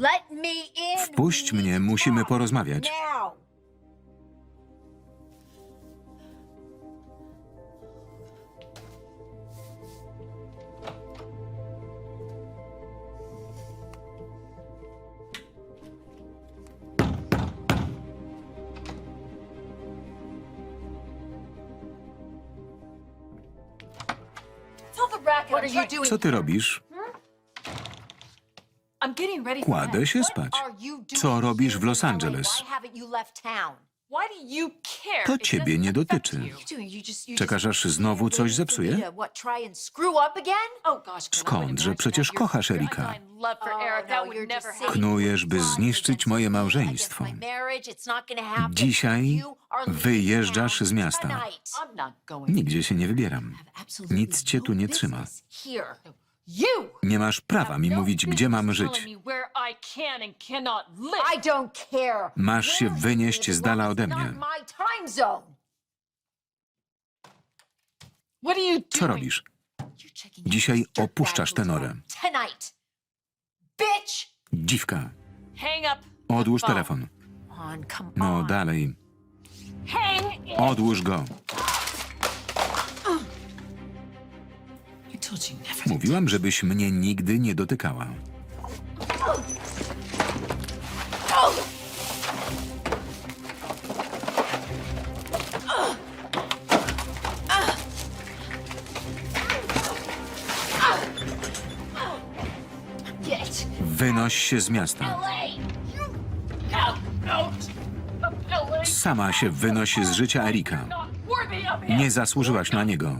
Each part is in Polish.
Let me in. Wpuść mnie, musimy porozmawiać. Now. What are you doing? Co ty robisz? Kładę się spać. Are you doing Co robisz w Los? Angeles? Why haven't you left town? Why do you care? To ciebie nie dotyczy. Czekasz, aż znowu coś zepsuje? me to, what, try and screw up again? Oh Skądże? Przecież kochasz Erika. undying love for Oh, Eric. no. Knujesz, by zniszczyć moje małżeństwo. against my marriage. It's not gonna happen. Dzisiaj You are leaving wyjeżdżasz z miasta. tonight. I'm not going. Nigdzie się nie wybieram. Have absolutely Nic cię tu no nie trzyma. Nie masz prawa mi mówić, gdzie mam żyć. Masz się wynieść z dala ode mnie. Co robisz? Dzisiaj opuszczasz tę norę. Dziwka, odłóż telefon. No dalej, odłóż go. Mówiłam, żebyś mnie nigdy nie dotykała. Wynoś się z miasta. Sama się wynoś z życia Erika. Nie zasłużyłaś na niego.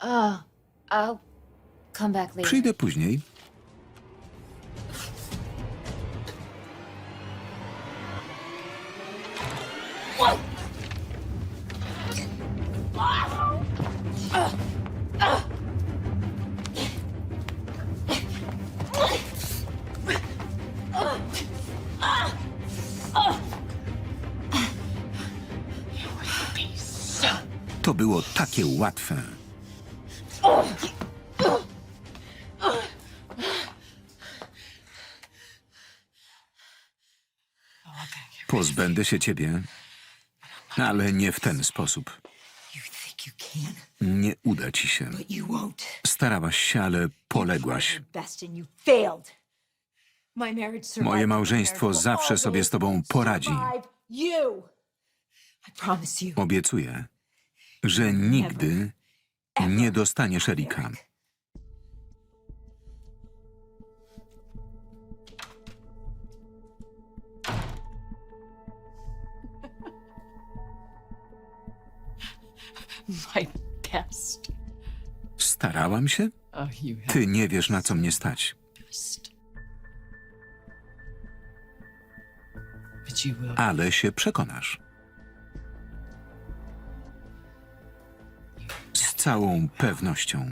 Uh, I'll come back later. Przyjdę później. To było takie łatwe. Pozbędę się ciebie, ale nie w ten sposób. Nie uda ci się. Starałaś się, ale poległaś. Moje małżeństwo zawsze sobie z tobą poradzi. Obiecuję, że nigdy nie dostaniesz Erika. My best. Starałam się? Oh, you have Ty nie wiesz, na co mnie stać. best. But you will. Ale się przekonasz. Całą pewnością.